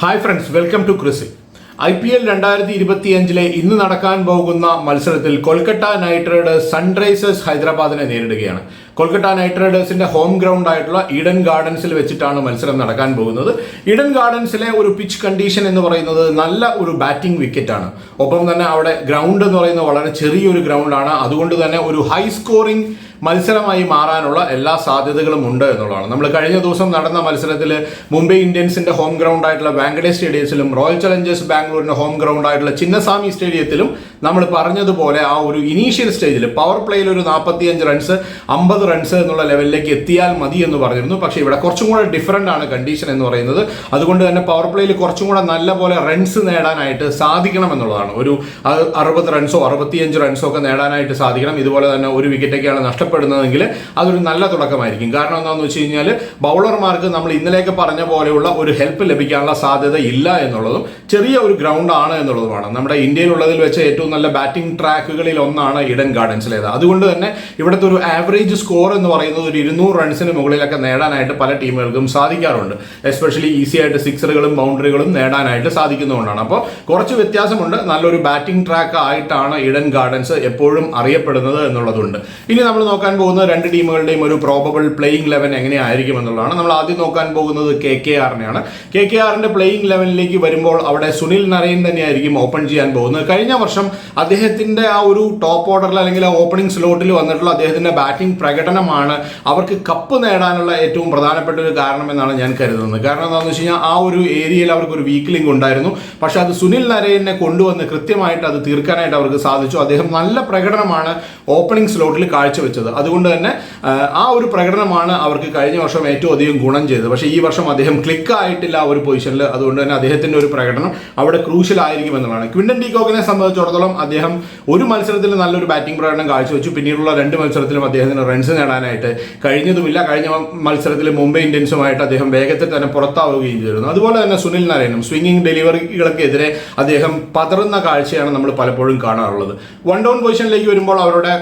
Hi friends welcome to ക്രിസിൽ I P L രണ്ടായിരത്തി ഇരുപത്തി അഞ്ചിലെ ഇന്ന് നടക്കാൻ പോകുന്ന മത്സരത്തിൽ കൊൽക്കത്ത നൈറ്റ് റൈഡേഴ്സ് സൺറൈസേഴ്സ് ഹൈദരാബാദിനെ നേരിടുകയാണ്. കൊൽക്കത്ത നൈറ്റ് റൈഡേഴ്സിന്റെ ഹോം ഗ്രൗണ്ട് ആയിട്ടുള്ള ഈഡൻ ഗാർഡൻസിൽ വെച്ചിട്ടാണ് മത്സരം നടക്കാൻ പോകുന്നത്. ഈഡൻ ഗാർഡൻസിലെ ഒരു പിച്ച് കണ്ടീഷൻ എന്ന് പറയുന്നത് നല്ല ഒരു ബാറ്റിംഗ് വിക്കറ്റാണ് ഒപ്പം തന്നെ അവിടെ ഗ്രൗണ്ട് എന്ന് പറയുന്നത് വളരെ ചെറിയൊരു ഗ്രൗണ്ടാണ് അതുകൊണ്ട് തന്നെ ഒരു ഹൈ സ്കോറിംഗ് മത്സരമായി മാറാനുള്ള എല്ലാ സാധ്യതകളും ഉണ്ട് എന്നുള്ളതാണ്. നമ്മൾ കഴിഞ്ഞ ദിവസം നടന്ന മത്സരത്തിൽ മുംബൈ ഇന്ത്യൻസിന്റെ ഹോം ഗ്രൗണ്ട് ആയിട്ടുള്ള വാങ്കഡേ സ്റ്റേഡിയത്തിലും റോയൽ ചലഞ്ചേഴ്സ് ബാംഗ്ലൂരിന്റെ ഹോം ഗ്രൗണ്ട് ആയിട്ടുള്ള ചിന്നസ്വാമി സ്റ്റേഡിയത്തിലും നമ്മൾ പറഞ്ഞതുപോലെ ആ ഒരു ഇനീഷ്യൽ സ്റ്റേജിൽ പവർ പ്ലേയിൽ ഒരു നാൽപ്പത്തിയഞ്ച് റൺസ് അമ്പത് റൺസ് എന്നുള്ള ലെവലിലേക്ക് എത്തിയാൽ മതി എന്ന് പറഞ്ഞിരുന്നു. പക്ഷേ ഇവിടെ കുറച്ചും കൂടെ ഡിഫറന്റ് ആണ് കണ്ടീഷൻ എന്ന് പറയുന്നത്. അതുകൊണ്ട് തന്നെ പവർ പ്ലേയിൽ കുറച്ചും കൂടെ നല്ല പോലെ റൺസ് നേടാനായിട്ട് സാധിക്കണം എന്നുള്ളതാണ്. ഒരു അറുപത് റൺസോ അറുപത്തിയഞ്ച് റൺസോ ഒക്കെ നേടാനായിട്ട് സാധിക്കണം. ഇതുപോലെ തന്നെ ഒരു വിക്കറ്റൊക്കെയാണ് നഷ്ടപ്പെടുന്നതെങ്കിൽ അതൊരു നല്ല തുടക്കമായിരിക്കും. കാരണം എന്താണെന്ന് വെച്ച് കഴിഞ്ഞാൽ ബൗളർമാർക്ക് നമ്മൾ ഇന്നലെയൊക്കെ പറഞ്ഞ പോലെയുള്ള ഒരു ഹെൽപ്പ് ലഭിക്കാനുള്ള സാധ്യത ഇല്ല എന്നുള്ളതും ചെറിയ ഒരു ഗ്രൗണ്ട് ആണ് എന്നുള്ളതുമാണ്. നമ്മുടെ ഇന്ത്യയിലുള്ളതിൽ വെച്ച് ഏറ്റവും നല്ല ബാറ്റിംഗ് ട്രാക്കുകളിൽ ഒന്നാണ് ഇഡൻ ഗാർഡൻസിലേത് അതുകൊണ്ട് തന്നെ ഇവിടുത്തെ ഒരു ആവറേജ് സ്കോർ എന്ന് പറയുന്നത് ഒരു ഇരുന്നൂറ് റൺസിന് മുകളിലൊക്കെ നേടാനായിട്ട് പല ടീമുകൾക്കും സാധിക്കാറുണ്ട്. എസ്പെഷ്യലി ഈസി ആയിട്ട് സിക്സറുകളും ബൗണ്ടറികളും നേടാനായിട്ട് സാധിക്കുന്നതുകൊണ്ടാണ്. അപ്പോൾ കുറച്ച് വ്യത്യാസമുണ്ട്. നല്ലൊരു ബാറ്റിംഗ് ട്രാക്ക് ആയിട്ടാണ് ഇഡൻ ഗാർഡൻസ് എപ്പോഴും അറിയപ്പെടുന്നത് എന്നുള്ളതുണ്ട്. ഇനി നമ്മൾ നോക്കാൻ പോകുന്ന രണ്ട് ടീമുകളുടെയും ഒരു പ്രോബബിൾ പ്ലേയിങ് ലെവൻ എങ്ങനെയായിരിക്കും എന്നുള്ളതാണ്. നമ്മൾ ആദ്യം നോക്കാൻ പോകുന്നത് കെ കെ ആറിനെയാണ് കെ കെ ആറിന്റെ പ്ലേയിങ് ലെവലിലേക്ക് വരുമ്പോൾ അവിടെ സുനിൽ നരയൻ തന്നെയായിരിക്കും ഓപ്പൺ ചെയ്യാൻ പോകുന്നത്. കഴിഞ്ഞ വർഷം അദ്ദേഹത്തിന്റെ ആ ഒരു ടോപ്പ് ഓർഡറിൽ അല്ലെങ്കിൽ ഓപ്പണിംഗ് സ്ലോട്ടിൽ വന്നിട്ടുള്ള അദ്ദേഹത്തിന്റെ ബാറ്റിംഗ് പ്രകടനമാണ് അവർക്ക് കപ്പ് നേടാനുള്ള ഏറ്റവും പ്രധാനപ്പെട്ട ഒരു കാരണമെന്നാണ് ഞാൻ കരുതുന്നത്. കാരണം എന്താണെന്ന് വെച്ച് കഴിഞ്ഞാൽ ആ ഒരു ഏരിയയിൽ അവർക്ക് ഒരു വീക്ക് ലിങ്ക് ഉണ്ടായിരുന്നു. പക്ഷെ അത് സുനിൽ നരയനെ കൊണ്ടുവന്ന് കൃത്യമായിട്ട് അത് തീർക്കാനായിട്ട് അവർക്ക് സാധിച്ചു. അദ്ദേഹം നല്ല പ്രകടനമാണ് ഓപ്പണിംഗ് സ്ലോട്ടിൽ കാഴ്ചവെച്ചത്. അതുകൊണ്ട് തന്നെ ആ, ഒരു പ്രകടനമാണ് അവർക്ക് കഴിഞ്ഞ വർഷം ഏറ്റവും അധികം ഗുണം ചെയ്തത്. പക്ഷേ ഈ വർഷം അദ്ദേഹം ക്ലിക്ക് ആയിട്ടില്ല ആ ഒരു പൊസിഷനിൽ അതുകൊണ്ട് തന്നെ അദ്ദേഹത്തിന്റെ ഒരു പ്രകടനം അവിടെ ക്രൂഷ്യൽ ആയിരിക്കും എന്നുള്ളതാണ്. ക്വിന്റൻ ഡീകോക്കിനെ സംബന്ധിച്ചിടത്തോളം അദ്ദേഹം ഒരു മത്സരത്തിൽ നല്ലൊരു ബാറ്റിംഗ് പ്രകടനം കാഴ്ചവെച്ചു. പിന്നീടുള്ള രണ്ട് മത്സരത്തിലും അദ്ദേഹത്തിന് റൺസ് നേടാനായിട്ട് കഴിഞ്ഞതുമില്ല. കഴിഞ്ഞ മത്സരത്തിൽ മുംബൈ ഇന്ത്യൻസുമായിട്ട് അദ്ദേഹം വേഗത്തിൽ തന്നെ പുറത്താവുകയും ചെയ്തിരുന്നു. അതുപോലെ തന്നെ സുനിൽ നാരായണും സ്വിംഗിങ് ഡെലിവറികൾക്കെതിരെ അദ്ദേഹം പതറുന്ന കാഴ്ചയാണ് നമ്മൾ പലപ്പോഴും കാണാറുള്ളത്. വൺ ഡൗൺ പൊസിഷനിലേക്ക് വരുമ്പോൾ അവരുടെ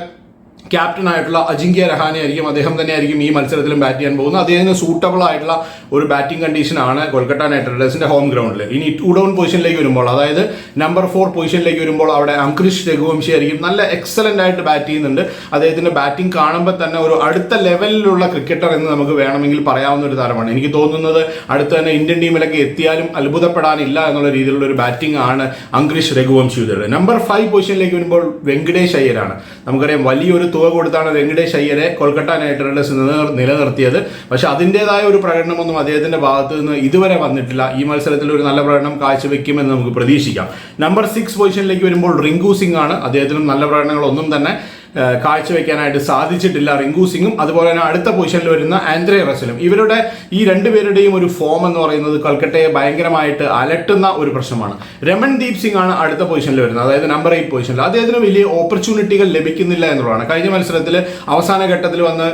ക്യാപ്റ്റൻ ആയിട്ടുള്ള അജിങ്ക്യ രഹാനെ ആയിരിക്കും അദ്ദേഹം തന്നെ ആയിരിക്കും ഈ മത്സരത്തിലും ബാറ്റ് ചെയ്യാൻ പോകുന്നത്. അദ്ദേഹത്തിന് സൂട്ടബിൾ ആയിട്ടുള്ള ഒരു ബാറ്റിംഗ് കണ്ടീഷനാണ് കൊൽക്കത്ത നൈറ്റ് റൈഡേഴ്സിന്റെ ഹോം ഗ്രൗണ്ടിൽ ഇനി ടു ഡൗൺ പൊസിഷനിലേക്ക് വരുമ്പോൾ അതായത് നമ്പർ ഫോർ പൊസിഷനിലേക്ക് വരുമ്പോൾ അവിടെ അംക്രിഷ് രഘുവംശി ആയിരിക്കും നല്ല എക്സലന്റ് ആയിട്ട് ബാറ്റ് ചെയ്യുന്നുണ്ട്. അദ്ദേഹത്തിന്റെ ബാറ്റിംഗ് കാണുമ്പോൾ തന്നെ ഒരു അടുത്ത ലെവലിലുള്ള ക്രിക്കറ്റർ എന്ന് നമുക്ക് വേണമെങ്കിൽ പറയാവുന്ന ഒരു താരമാണ്. എനിക്ക് തോന്നുന്നത് അടുത്ത തന്നെ ഇന്ത്യൻ ടീമിലൊക്കെ എത്തിയാലും അത്ഭുതപ്പെടാനില്ല എന്നുള്ള രീതിയിലുള്ള ഒരു ബാറ്റിംഗ് ആണ് അംക്രിഷ് രഘുവംശിയുടെ നമ്പർ ഫൈവ് പൊസിഷനിലേക്ക് വരുമ്പോൾ വെങ്കടേഷ് അയ്യരാണ്. നമുക്കറിയാം വലിയൊരു തുക കൊടുത്താണ് വെങ്കടേഷ് അയ്യരെ കൊൽക്കത്ത നൈറ്റ് റൈഡേഴ്സ് നിലനിർ- നിലനിർത്തിയത്. പക്ഷെ അതിന്റെതായ ഒരു പ്രകടനമൊന്നും അദ്ദേഹത്തിന്റെ ഭാഗത്ത് നിന്ന് ഇതുവരെ വന്നിട്ടില്ല. ഈ മത്സരത്തിൽ ഒരു നല്ല പ്രകടനം കാഴ്ചവെക്കുമെന്ന് നമുക്ക് പ്രതീക്ഷിക്കാം. നമ്പർ സിക്സ് പൊസിഷനിലേക്ക് വരുമ്പോൾ റിങ്കു സിംഗ് ആണ്. അദ്ദേഹത്തിനും നല്ല പ്രകടനങ്ങളൊന്നും തന്നെ. കാഴ്ചവെക്കാനായിട്ട് സാധിച്ചിട്ടില്ല റിങ്കു സിംഗും. അതുപോലെ തന്നെ അടുത്ത പൊസിഷനിൽ വരുന്ന ആൻഡ്രേ റസലും. ഇവരുടെ ഈ രണ്ടുപേരുടെയും ഒരു ഫോം എന്ന് പറയുന്നത് കൊൽക്കട്ടയെ ഭയങ്കരമായിട്ട് അലട്ടുന്ന ഒരു പ്രശ്നമാണ്. രമൺദീപ് സിംഗ് ആണ് അടുത്ത പൊസിഷനിൽ വരുന്നത്. അതായത് നമ്പർ എയ്റ്റ് പൊസിഷനിൽ. അദ്ദേഹത്തിന് വലിയ ഓപ്പർച്യൂണിറ്റികൾ ലഭിക്കുന്നില്ല എന്നുള്ളതാണ്. കഴിഞ്ഞ മത്സരത്തിൽ അവസാന ഘട്ടത്തിൽ വന്ന്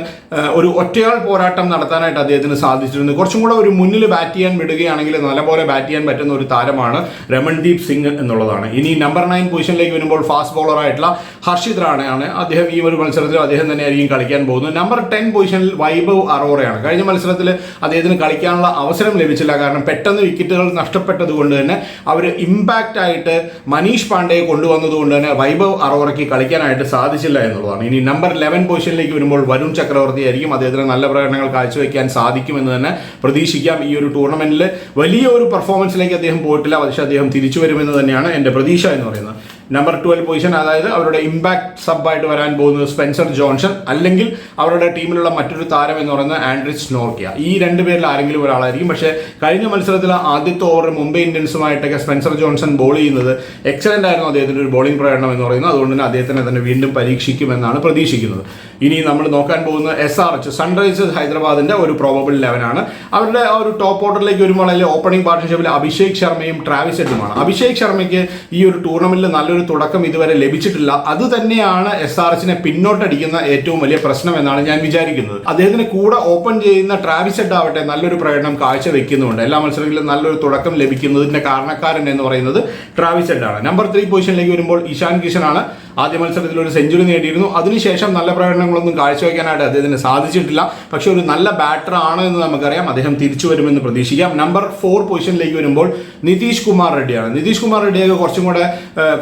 ഒരു ഒറ്റയാൾ പോരാട്ടം നടത്താനായിട്ട് അദ്ദേഹത്തിന് സാധിച്ചിരുന്നു. കുറച്ചും കൂടെ ഒരു മുന്നിൽ ബാറ്റ് ചെയ്യാൻ വിടുകയാണെങ്കിൽ നല്ലപോലെ ബാറ്റ് ചെയ്യാൻ പറ്റുന്ന ഒരു താരമാണ് രമൺദീപ് സിംഗ് എന്നുള്ളതാണ്. ഇനി നമ്പർ നയൻ പൊസിഷനിലേക്ക് വരുമ്പോൾ ഫാസ്റ്റ് ബോളറായിട്ടുള്ള ഹർഷിത് റാണയാണ് അദ്ദേഹം ഈ ഒരു മത്സരത്തിൽ അദ്ദേഹം തന്നെയായിരിക്കും കളിക്കാൻ പോകുന്നത്. നമ്പർ ടെൻ പൊസിഷനിൽ വൈഭവ് അറോറയാണ്. കഴിഞ്ഞ മത്സരത്തിൽ അദ്ദേഹത്തിന് കളിക്കാനുള്ള അവസരം ലഭിച്ചില്ല. കാരണം പെട്ടെന്ന് വിക്കറ്റുകൾ നഷ്ടപ്പെട്ടത് കൊണ്ട് തന്നെ അവർ ഇമ്പാക്റ്റ് ആയിട്ട് മനീഷ് പാണ്ഡെയെ കൊണ്ടുവന്നത് കൊണ്ട് തന്നെ വൈഭവ് അറോറയ്ക്ക് കളിക്കാനായിട്ട് സാധിച്ചില്ല എന്നുള്ളതാണ്. ഇനി നമ്പർ ലെവൻ പൊസിഷനിലേക്ക് വരുമ്പോൾ വരുൺ ചക്രവർത്തി ആയിരിക്കും അദ്ദേഹത്തിന് നല്ല പ്രകടനങ്ങൾ കാഴ്ചവെക്കാൻ സാധിക്കുമെന്ന് തന്നെ പ്രതീക്ഷിക്കാം. ഈ ഒരു ടൂർണമെന്റിൽ വലിയ ഒരു പെർഫോമൻസിലേക്ക് അദ്ദേഹം പോയിട്ടില്ല. പക്ഷേ അദ്ദേഹം തിരിച്ചു വരുമെന്ന് തന്നെയാണ് എന്റെ പ്രതീക്ഷ എന്ന് പറയുന്നത്. നമ്പർ ട്വൽവ് പൊസിഷൻ അതായത് അവരുടെ ഇമ്പാക്ട് സബായിട്ട് വരാൻ പോകുന്നത് സ്പെൻസർ ജോൺസൺ അല്ലെങ്കിൽ അവരുടെ ടീമിലുള്ള മറ്റൊരു താരം എന്ന് പറയുന്നത് ആൻഡ്രിസ് നോർക്കിയ ഈ രണ്ട് പേരിൽ ആരെങ്കിലും ഒരാളായിരിക്കും. പക്ഷേ കഴിഞ്ഞ മത്സരത്തിൽ ആദ്യത്തെ ഓവർ മുംബൈ ഇന്ത്യൻസുമായിട്ടൊക്കെ സ്പെൻസർ ജോൺസൺ ബോൾ ചെയ്യുന്നത് എക്സലന്റ് ആയിരുന്നു അദ്ദേഹത്തിന്റെ ഒരു ബോളിംഗ് പ്രകടനം എന്ന് പറയുന്നത്. അതുകൊണ്ട് തന്നെ അദ്ദേഹത്തിനെ തന്നെ വീണ്ടും പരീക്ഷിക്കുമെന്നാണ് പ്രതീക്ഷിക്കുന്നത്. ഇനി നമ്മൾ നോക്കാൻ പോകുന്ന എസ് ആർ എച്ച് സൺറൈസേഴ്സ് ഹൈദരാബാദിന്റെ ഒരു പ്രോബബിൾ ലെവനാണ് അവരുടെ ഒരു ടോപ്പ് ഓർഡറിലേക്ക് വരുമ്പോൾ അല്ലെങ്കിൽ ഓപ്പണിംഗ് പാർട്ണർഷിപ്പിൽ അഭിഷേക് ശർമ്മയും ട്രാവിസ് ഹെഡുമാണ് അഭിഷേക് ശർമ്മയ്ക്ക് ഈ ഒരു ടൂർണമെന്റിൽ നല്ലൊരു തുടക്കം ഇതുവരെ ലഭിച്ചിട്ടില്ല. അത് തന്നെയാണ് എസ് ആർ എച്ചിനെ പിന്നോട്ടടിക്കുന്ന ഏറ്റവും വലിയ പ്രശ്നം എന്നാണ് ഞാൻ വിചാരിക്കുന്നത്. അദ്ദേഹത്തിന് കൂടെ ഓപ്പൺ ചെയ്യുന്ന ട്രാവിസ് ഹെഡ് ആവട്ടെ നല്ലൊരു പ്രകടനം കാഴ്ചവെക്കുന്നുണ്ട്. എല്ലാ മത്സരങ്ങളിലും നല്ലൊരു തുടക്കം ലഭിക്കുന്നതിന്റെ കാരണക്കാരൻ എന്ന് പറയുന്നത് ട്രാവിസ് എഡ് ആണ്. നമ്പർ ത്രീ പൊസിഷനിലേക്ക് വരുമ്പോൾ ഇഷാൻ കിഷൻ ആണ്. ആദ്യ മത്സരത്തിൽ ഒരു സെഞ്ചുറി നേടിയിരുന്നു. അതിനുശേഷം നല്ല പ്രകടനങ്ങളൊന്നും കാഴ്ചവെക്കാനായിട്ട് അദ്ദേഹത്തിന് സാധിച്ചിട്ടില്ല. പക്ഷേ ഒരു നല്ല ബാറ്റർ ആണ് എന്ന് നമുക്കറിയാം. അദ്ദേഹം തിരിച്ചു വരുമെന്ന് പ്രതീക്ഷിക്കാം. നമ്പർ ഫോർ പൊസിഷനിലേക്ക് വരുമ്പോൾ നിതീഷ് കുമാർ റെഡ്ഡിയാണ്. നിതീഷ് കുമാർ റെഡ്ഡിയൊക്കെ കുറച്ചും കൂടെ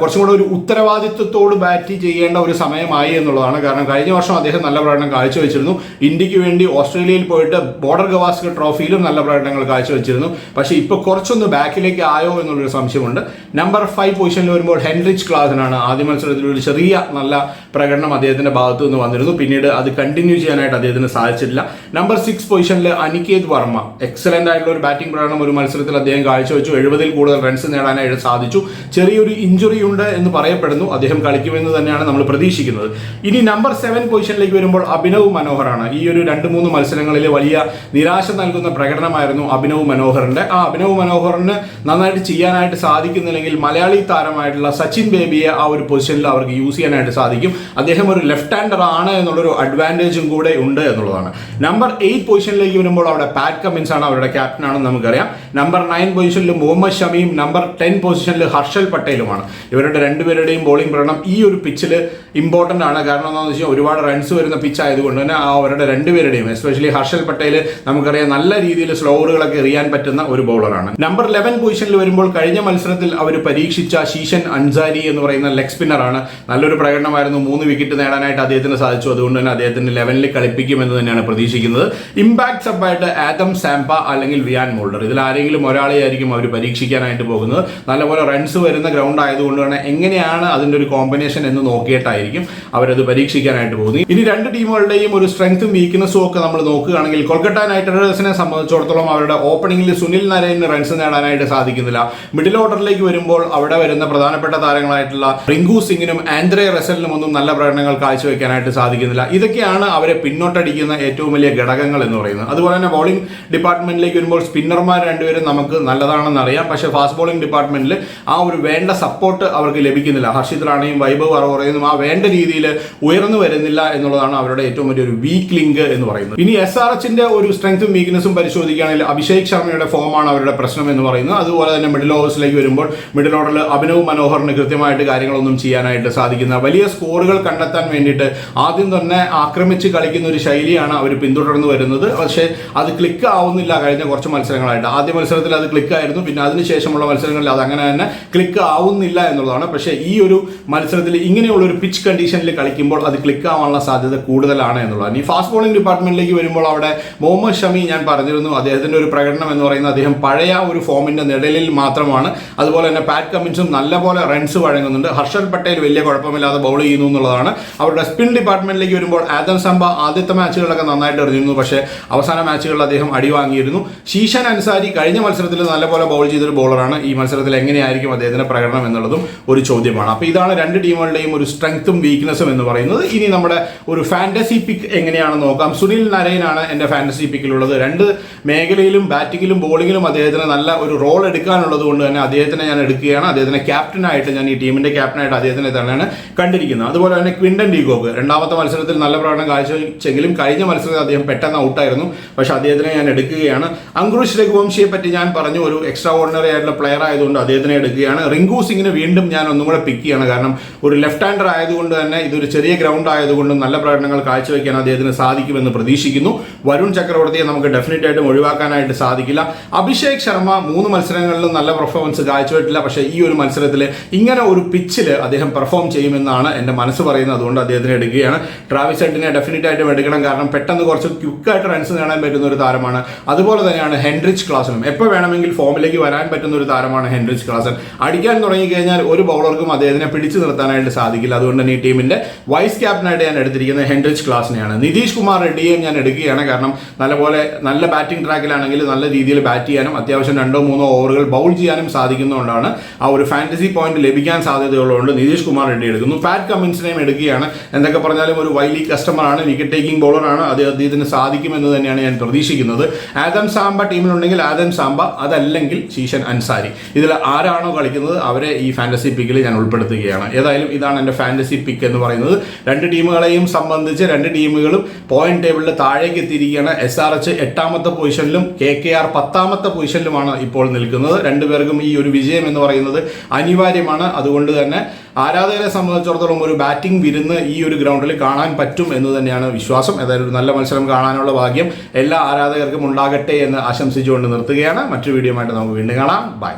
കുറച്ചും കൂടെ ഒരു ഉത്തരവാദിത്വത്തോട് ബാറ്റ് ചെയ്യേണ്ട ഒരു സമയമായി എന്നുള്ളതാണ് കാരണം കഴിഞ്ഞ വർഷം അദ്ദേഹം നല്ല പ്രകടനം കാഴ്ചവെച്ചിരുന്നു. ഇന്ത്യയ്ക്ക് വേണ്ടി ഓസ്ട്രേലിയയിൽ പോയിട്ട് ബോർഡർ ഗവാസ്കർ ട്രോഫിയിലും നല്ല പ്രകടനങ്ങൾ കാഴ്ചവെച്ചിരുന്നു. പക്ഷേ ഇപ്പോൾ കുറച്ചൊന്ന് ബാക്കിലേക്ക് ആയോ എന്നുള്ളൊരു സംശയമുണ്ട്. നമ്പർ ഫൈവ് പൊസിഷനിൽ വരുമ്പോൾ ഹെൻറിച്ച് ക്ലാസനാണ് ആദ്യ മത്സരത്തിൽ ഒരു ചെറിയ നല്ല പ്രകടനം അദ്ദേഹത്തിന്റെ ഭാഗത്തു നിന്ന് വന്നിരുന്നു. പിന്നീട് അത് കണ്ടിന്യൂ ചെയ്യാനായിട്ട് അദ്ദേഹത്തിന് സാധിച്ചിട്ടില്ല. നമ്പർ സിക്സ് പൊസിഷനിൽ അനികേത് വർമ്മ. എക്സലന്റ് ആയിട്ടുള്ള ഒരു ബാറ്റിംഗ് പ്രകടനം ഒരു മത്സരത്തിൽ അദ്ദേഹം കാഴ്ചവെച്ചു. എഴുപതിൽ കൂടുതൽ റൺസ് നേടാനായിട്ട് സാധിച്ചു. ചെറിയൊരു ഇഞ്ചുറി ഉണ്ട് എന്ന് പറയപ്പെടുന്നു. അദ്ദേഹം കളിക്കുമെന്ന് തന്നെയാണ് നമ്മൾ പ്രതീക്ഷിക്കുന്നത്. ഇനി നമ്പർ സെവൻ പൊസിഷനിലേക്ക് വരുമ്പോൾ അഭിനവ് മനോഹറാണ്. ഈ ഒരു രണ്ട് മൂന്ന് മത്സരങ്ങളിൽ വലിയ നിരാശ നൽകുന്ന പ്രകടനമായിരുന്നു അഭിനവ് മനോഹറിന്റെ. ആ അഭിനവ് മനോഹറിന് നന്നായിട്ട് ചെയ്യാനായിട്ട് സാധിക്കുന്നില്ലെങ്കിൽ മലയാളി താരമായിട്ടുള്ള സച്ചിൻ ബേബിയെ ആ ഒരു പൊസിഷനിൽ അവർക്ക് യൂസ് ചെയ്യാനായിട്ട് സാധിക്കും. അദ്ദേഹം ഒരു ലെഫ്റ്റ് ഹാൻഡർ ആണ് എന്നുള്ളൊരു അഡ്വാന്റേജും കൂടെ ഉണ്ട് എന്നുള്ളതാണ്. നമ്പർ എയ്റ്റ് പൊസിഷനിലേക്ക് വരുമ്പോൾ അവിടെ പാറ്റ് കമ്മിൻസ് ആണ് അവരുടെ ക്യാപ്റ്റൻ ആണെന്ന് നമുക്കറിയാം. നമ്പർ നയൻ പൊസിഷനിൽ മുഹമ്മദ് ഷമിയും നമ്പർ ടെൻ പൊസിഷനിൽ ഹർഷൽ പട്ടേലുമാണ്. ഇവരുടെ രണ്ടുപേരുടെയും ബോളിംഗ് പ്രകടനം ഈ ഒരു പിച്ചിൽ ഇമ്പോർട്ടന്റ് ആണ്. കാരണം എന്താണെന്ന് വെച്ചാൽ ഒരുപാട് റൺസ് വരുന്ന പിച്ച് ആയതുകൊണ്ട് തന്നെ ആ അവരുടെ രണ്ടുപേരുടെയും എസ്പെഷ്യലി ഹർഷൽ പട്ടേൽ നമുക്കറിയാം നല്ല രീതിയിൽ സ്ലോവറുകളൊക്കെ എറിയാൻ പറ്റുന്ന ഒരു ബൗളറാണ് നമ്പർ ലെവൻ പൊസിഷനിൽ വരുമ്പോൾ കഴിഞ്ഞ മത്സരത്തിൽ അവർ പരീക്ഷിച്ച ശീഷൻ അൻസാരി എന്ന് പറയുന്ന ലെഗ് സ്പിന്നറാണ് നല്ലൊരു പ്രകടനമായിരുന്നു. മൂന്ന് വിക്കറ്റ് നേടാനായിട്ട് അദ്ദേഹത്തിന് സാധിച്ചു. അതുകൊണ്ട് തന്നെ അദ്ദേഹത്തിന് ലെവനിൽ കളിപ്പിക്കുമെന്ന് തന്നെയാണ് പ്രതീക്ഷിക്കുന്നത്. ഇമ്പാക്ട് സബായിട്ട് ആദം സാംപ അല്ലെങ്കിൽ വിയാൻ മോൾഡർ. ഇതിൽ ആരെങ്കിലും ഒരാളെ ആയിരിക്കും അവർ പരീക്ഷിക്കാനായിട്ട് പോകുന്നത്. നല്ലപോലെ റൺസ് വരുന്ന ഗ്രൗണ്ട് ആയതുകൊണ്ട് തന്നെ എങ്ങനെയാണ് അതിന്റെ ഒരു കോമ്പിനേഷൻ എന്ന് നോക്കിയിട്ടായിരിക്കും അവരത് പരീക്ഷിക്കാനായിട്ട് പോകുന്നത്. ഇനി രണ്ട് ടീമുകളുടെയും ഒരു സ്ട്രെങ്ത്തും വീക്ക്നെസ്സും ഒക്കെ നമ്മൾ നോക്കുകയാണെങ്കിൽ കൊൽക്കത്ത നൈറ്റ് റൈഡേഴ്സിനെ സംബന്ധിച്ചിടത്തോളം അവരുടെ ഓപ്പണിംഗിൽ സുനിൽ നരേന് റൺസ് നേടാനായിട്ട് സാധിക്കുന്നില്ല. മിഡിൽ ഓർഡറിലേക്ക് വരുമ്പോൾ അവിടെ വരുന്ന പ്രധാനപ്പെട്ട താരങ്ങളായിട്ടുള്ള റിങ്കു സിംഗിനും ആൻഡ്രെ റസലിനും ഒന്നും നല്ല പ്രകടനങ്ങൾ കാഴ്ചവെക്കാനായിട്ട് സാധിക്കുന്നില്ല. ഇതൊക്കെയാണ് അവരെ പിന്നോട്ടടിക്കുന്ന ഏറ്റവും വലിയ ഘടകങ്ങൾ എന്ന് പറയുന്നത്. അതുപോലെ തന്നെ ബോളിംഗ് ഡിപ്പാർട്ട്മെന്റിലേക്ക് വരുമ്പോൾ സ്പിന്നർമാർ രണ്ടുപേരും നമുക്ക് നല്ലതാണെന്ന് അറിയാം. പക്ഷേ ഫാസ്റ്റ് ബോളിംഗ് ഡിപ്പാർട്ട്മെന്റിൽ ആ ഒരു വേണ്ട സപ്പോർട്ട് അവർക്ക് ലഭിക്കുന്നില്ല. ഹർഷിത് റാണയും വൈഭവ് അറോറയും ആ വേണ്ട രീതിയിൽ ഉയർന്നു വരുന്നില്ല എന്നുള്ളതാണ് അവരുടെ ഏറ്റവും വലിയൊരു വീക്ക് ലിങ്ക് എന്ന് പറയുന്നത്. ഇനി എസ് ആർ എച്ചിന്റെ ഒരു സ്ട്രെങ്ത്തും വീക്ക്നെസ്സും പരിശോധിക്കുകയാണെങ്കിൽ അഭിഷേക് ശർമ്മയുടെ ഫോമാണ് അവരുടെ പ്രശ്നം എന്ന് പറയുന്നത്. അതുപോലെ തന്നെ മിഡിൽ ഓവേഴ്സിലേക്ക് വരുമ്പോൾ മിഡിൽ ഓർഡറിൽ അഭിനവ് മനോഹറിന് കൃത്യമായിട്ട് കാര്യങ്ങളൊന്നും ചെയ്യാനായിട്ട് സാധിക്കുന്ന വലിയ സ്കോറുകൾ കണ്ടെത്താൻ വേണ്ടിയിട്ട് ആദ്യം തന്നെ ആക്രമിച്ച് കളിക്കുന്ന ഒരു ശൈലിയാണ് അവർ പിന്തുടർന്നു വരുന്നത്. പക്ഷേ അത് ക്ലിക്ക് ആവുന്നില്ല കഴിഞ്ഞ കുറച്ച് മത്സരങ്ങളായിട്ട്. ആദ്യ മത്സരത്തിൽ അത് ക്ലിക്ക് ആയിരുന്നു പിന്നെ അതിനുശേഷമുള്ള മത്സരങ്ങളിൽ അത് അങ്ങനെ തന്നെ ക്ലിക്ക് ആവുന്നില്ല എന്നുള്ളതാണ്. പക്ഷേ ഈ ഒരു മത്സരത്തിൽ ഇങ്ങനെയുള്ള ഒരു പിച്ച് കണ്ടീഷനിൽ കളിക്കുമ്പോൾ അത് ക്ലിക്ക് ആവാനുള്ള സാധ്യത കൂടുതലാണ് എന്നുള്ളതാണ്. ഈ ഫാസ്റ്റ് ബോളിംഗ് ഡിപ്പാർട്ട്മെന്റിലേക്ക് വരുമ്പോൾ അവിടെ മുഹമ്മദ് ഷമി ഞാൻ പറഞ്ഞിരുന്നു അദ്ദേഹത്തിന്റെ ഒരു പ്രകടനം എന്ന് പറയുന്നത് അദ്ദേഹം പഴയ ഒരു ഫോമിന്റെ നിഴലിൽ മാത്രമാണ്. അതുപോലെ തന്നെ പാറ്റ് കമ്മിൻസും നല്ലപോലെ റൺസ് വഴങ്ങുന്നുണ്ട്. ഹർഷൽ പട്ടേൽ വലിയ കുഴപ്പമില്ലാതെ ബൗൾ ചെയ്യുന്നു എന്നുള്ളതാണ്. അവരുടെ സ്പിൻ ഡിപ്പാർട്ട്മെന്റിലേക്ക് വരുമ്പോൾ ആദൻ സംബ ആദ്യത്തെ മാച്ചുകളിലൊക്കെ നന്നായിട്ട് എറിഞ്ഞിരുന്നു. പക്ഷേ അവസാന മാച്ചുകളിൽ അദ്ദേഹം അടി വാങ്ങിയിരുന്നു. ശീഷൻ അൻസാരി കഴിഞ്ഞ മത്സരത്തിൽ നല്ലപോലെ ബൗൾ ചെയ്തൊരു ബോളറാണ് ഈ മത്സരത്തിൽ എങ്ങനെയായിരിക്കും അദ്ദേഹത്തിന്റെ പ്രകടനം എന്നുള്ളതും ഒരു ചോദ്യമാണ്. അപ്പോൾ ഇതാണ് രണ്ട് ടീമുകളുടെയും ഒരു സ്ട്രെങ്ത്തും വീക്ക്നെസ്സും എന്ന് പറയുന്നത്. ഇനി നമ്മുടെ ഒരു ഫാന്റസി പിക്ക് എങ്ങനെയാണെന്ന് നോക്കാം. സുനിൽ നരയനാണ് എന്റെ ഫാന്റസി പിക്കിലുള്ളത് രണ്ട് മേഖലയിലും ബാറ്റിങ്ങിലും ബോളിങ്ങിലും അദ്ദേഹത്തിന് നല്ല ഒരു റോൾ എടുക്കാനുള്ളത് കൊണ്ട് തന്നെ അദ്ദേഹത്തിനെ ഞാൻ എടുക്കുകയാണ്. അദ്ദേഹത്തിനെ ക്യാപ്റ്റനായിട്ട് ഞാൻ ഈ ടീമിന്റെ ക്യാപ്റ്റനായിട്ട് അദ്ദേഹത്തിനെ തന്നെയാണ് കണ്ടിരിക്കുന്നത്. അതുപോലെ തന്നെ ക്വിൻഡൻ ഡീഗോക്ക് രണ്ടാമത്തെ മത്സരത്തിൽ നല്ല പ്രകടനം കാഴ്ചവെച്ചെങ്കിലും കഴിഞ്ഞ മത്സരത്തിൽ അദ്ദേഹം പെട്ടെന്ന് ഔട്ടായിരുന്നു പക്ഷേ അദ്ദേഹത്തിനെ ഞാൻ എടുക്കുകയാണ്. അങ്കുഷ് രഘുവംശിയെ പറ്റി ഞാൻ പറഞ്ഞു ഒരു എക്സ്ട്രാ ഓർഡിനറി ആയിട്ടുള്ള പ്ലെയർ ആയതുകൊണ്ട് അദ്ദേഹത്തിനെ എടുക്കുകയാണ്. റിങ്കു സിംഗിന് വീണ്ടും ഞാൻ ഒന്നും കൂടെ പിക്ക് ചെയ്യാണ്. കാരണം ഒരു ലെഫ്റ്റ് ഹാൻഡർ ആയതുകൊണ്ട് തന്നെ ഇതൊരു ചെറിയ ഗ്രൗണ്ട് ആയതുകൊണ്ടും നല്ല പ്രകടനങ്ങൾ കാഴ്ചവെക്കാൻ അദ്ദേഹത്തിന് സാധിക്കുമെന്ന് പ്രതീക്ഷിക്കുന്നു. വരുൺ ചക്രവർത്തിയെ നമുക്ക് ഡെഫിനറ്റ് ആയിട്ടും ഒഴിവാക്കാനായിട്ട് സാധിക്കില്ല. അഭിഷേക് ശർമ്മ മൂന്ന് മത്സരങ്ങളിലും നല്ല പെർഫോമൻസ് കാഴ്ചവെട്ടില്ല പക്ഷേ ഈ ഒരു മത്സരത്തിൽ ഇങ്ങനെ ഒരു പിച്ചിൽ അദ്ദേഹം പെർഫോം ചെയ്യുമെന്നാണ് എന്റെ മനസ്സ് പറയുന്നത്. അതുകൊണ്ട് അദ്ദേഹത്തിനെ എടുക്കുകയാണ്. ട്രാവിസ് ഹെഡിനെ ഡെഫിനറ്റ് ആയിട്ടും എടുക്കണം. കാരണം പെട്ടെന്ന് കുറച്ച് ക്വിക്കായിട്ട് റൺസ് നേടാൻ പറ്റുന്ന ഒരു താരമാണ്. അതുപോലെ തന്നെയാണ് ഹെൻറിച്ച് ക്ലാസനും. എപ്പോൾ വേണമെങ്കിൽ ഫോമിലേക്ക് വരാൻ പറ്റുന്ന ഒരു താരമാണ് ഹെൻറിച്ച് ക്ലാസൻ അടിക്കാൻ തുടങ്ങിക്കഴിഞ്ഞാൽ ഒരു ബൗളർക്കും അദ്ദേഹത്തിനെ പിടിച്ചു നിർത്താനായിട്ട് സാധിക്കില്ല. അതുകൊണ്ട് തന്നെ ഈ ടീമിന്റെ വൈസ് ക്യാപ്റ്റനായിട്ട് ഞാൻ എടുത്തിരിക്കുന്നത് ഹെൻറിച്ച് ക്ലാസിനെയാണ് നിതീഷ് കുമാർ റെഡ്ഡിയെയും ഞാൻ എടുക്കുകയാണ്. കാരണം നല്ലപോലെ നല്ല ബാറ്റിംഗ് ട്രാക്കിലാണെങ്കിൽ നല്ല രീതിയിൽ ബാറ്റ് ചെയ്യാനും അത്യാവശ്യം രണ്ടോ മൂന്നോ ഓവറുകൾ ബൗൾ ചെയ്യാനും സാധിക്കുന്നതുകൊണ്ടാണ് ആ ഒരു ഫാന്റസി പോയിന്റ് ലഭിക്കാൻ സാധ്യതയുള്ളതുകൊണ്ട് നിതീഷ് കുമാർ റെഡ്ഡി എടുക്കുന്നു. പാറ്റ് കമ്മിൻസിനെയും എടുക്കുകയാണ്. എന്തൊക്കെ പറഞ്ഞാലും ഒരു വൈലി കസ്റ്റമറാണ് വിക്കറ്റ് ടേക്കിംഗ് ബോളറാണ് അദ്ദേഹത്തിന് സാധിക്കുമെന്ന് തന്നെയാണ് ഞാൻ പ്രതീക്ഷിക്കുന്നത്. ആദം സാമ്പ ടീമിലുണ്ടെങ്കിൽ ആദം സാമ്പ അതല്ലെങ്കിൽ ശീശൻ അൻസാരി. ഇതിൽ ആരാണോ കളിക്കുന്നത് അവരെ ഈ ഫാന്റസി പിക്കിൽ ഞാൻ ഉൾപ്പെടുത്തുകയാണ്. ഏതായാലും ഇതാണ് എന്റെ ഫാന്റസി പിക്ക് എന്ന് പറയുന്നത്. രണ്ട് ടീമുകളെയും സംബന്ധിച്ച് രണ്ട് ടീമുകളും പോയിന്റ് ടേബിളിൽ താഴേക്ക് എത്തിയിരിക്കുകയാണ്. എസ് ആർ എച്ച് എട്ടാമത്തെ പൊസിഷനിലും കെ കെ ആർ പത്താമത്തെ പൊസിഷനിലുമാണ് ഇപ്പോൾ നിൽക്കുന്നത്. രണ്ടുപേർക്കും ഈ ഒരു വിജയം എന്ന് പറയുന്നത് അനിവാര്യമാണ്. അതുകൊണ്ട് തന്നെ ആരാധകരെ സംബന്ധിച്ചിടത്തോളം ഒരു ബാറ്റിംഗ് വിരുന്ന് ഈ ഒരു ഗ്രൗണ്ടിൽ കാണാൻ പറ്റും എന്ന് തന്നെയാണ് വിശ്വാസം. ഏതായാലും നല്ല മത്സരം കാണാനുള്ള ഭാഗ്യം എല്ലാ ആരാധകർക്കും ഉണ്ടാകട്ടെ എന്ന് ആശംസിച്ചുകൊണ്ട് നിർത്തുകയാണ്. മറ്റൊരു വീഡിയോ ആയിട്ട് നമുക്ക് വീണ്ടും കാണാം. ബൈ